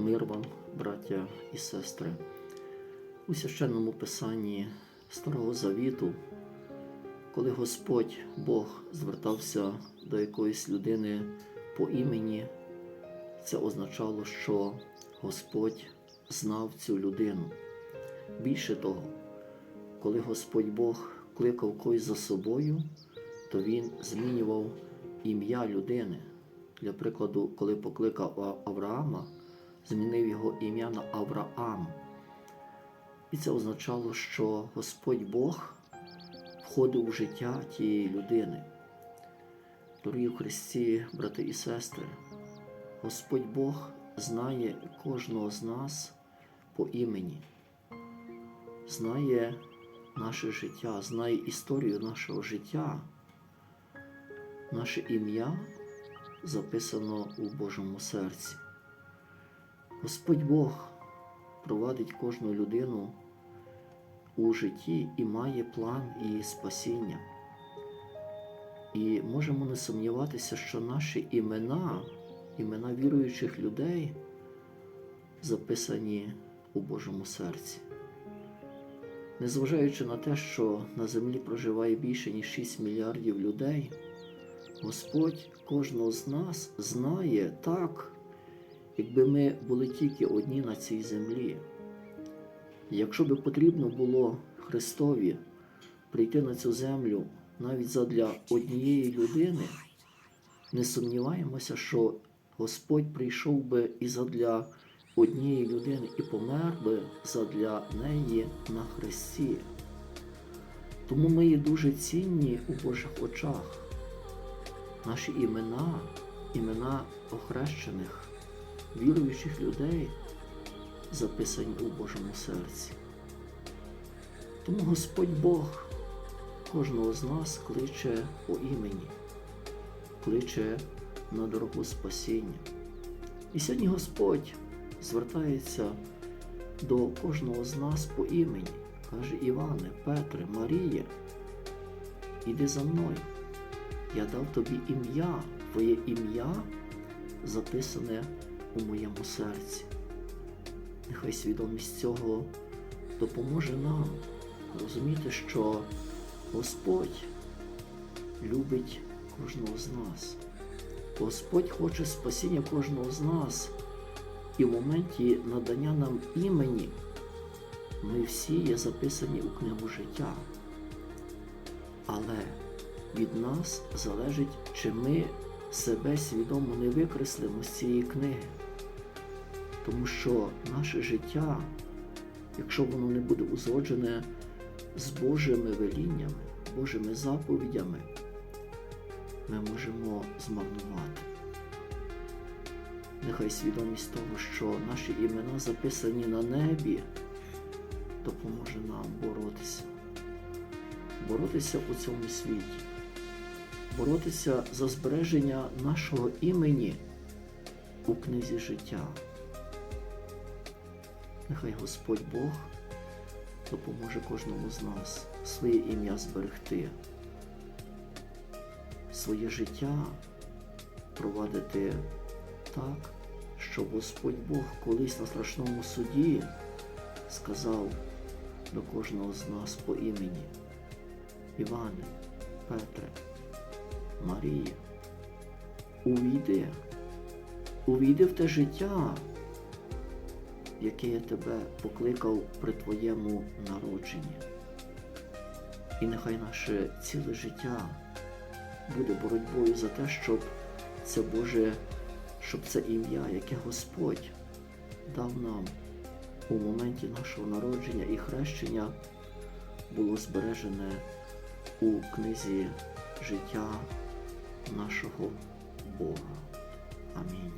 Мир вам, браття і сестри. У священному писанні Старого Завіту, коли Господь Бог звертався до якоїсь людини по імені, це означало, що Господь знав цю людину. Більше того, коли Господь Бог кликав когось за собою, то Він змінював ім'я людини. Для прикладу, коли покликав Авраама, змінив його ім'я на Авраам. І це означало, що Господь Бог входив у життя тієї людини. Дорогі в Христі, брати і сестри, Господь Бог знає кожного з нас по імені, знає наше життя, знає історію нашого життя. Наше ім'я записано у Божому серці. Господь Бог провадить кожну людину у житті і має план її спасіння. І можемо не сумніватися, що наші імена, імена віруючих людей записані у Божому серці. Незважаючи на те, що на землі проживає більше ніж 6 мільярдів людей, Господь кожного з нас знає так, якби ми були тільки одні на цій землі. Якщо би потрібно було Христові прийти на цю землю навіть задля однієї людини, не сумніваємося, що Господь прийшов би і задля однієї людини і помер би задля неї на Христі. Тому ми є дуже цінні у Божих очах. Наші імена, імена охрещених, віруючих людей записані у Божому серці. Тому Господь Бог кожного з нас кличе по імені, кличе на дорогу спасіння. І сьогодні Господь звертається до кожного з нас по імені, каже Іване, Петре, Марія, іди за мною. Я дав тобі ім'я, твоє ім'я записане у моєму серці. Нехай свідомість цього допоможе нам розуміти, що Господь любить кожного з нас. Господь хоче спасіння кожного з нас. І в моменті надання нам імені ми всі є записані у книгу життя. Але від нас залежить, чи ми себе свідомо не викреслимо з цієї книги. Тому що наше життя, якщо воно не буде узгоджене з Божими веліннями, Божими заповідями, ми можемо змарнувати. Нехай свідомість того, що наші імена записані на небі, допоможе нам боротися. Боротися у цьому світі, боротися за збереження нашого імені у книзі життя. Нехай Господь Бог допоможе кожному з нас своє ім'я зберегти, своє життя провадити так, щоб Господь Бог колись на страшному суді сказав до кожного з нас по імені Іване, Петре, Марія, увійди, увійди в те життя, яке я тебе покликав при твоєму народженні. І нехай наше ціле життя буде боротьбою за те, щоб це Боже, щоб це ім'я, яке Господь дав нам у моменті нашого народження і хрещення, було збережене у книзі життя нашого Бога. Амінь.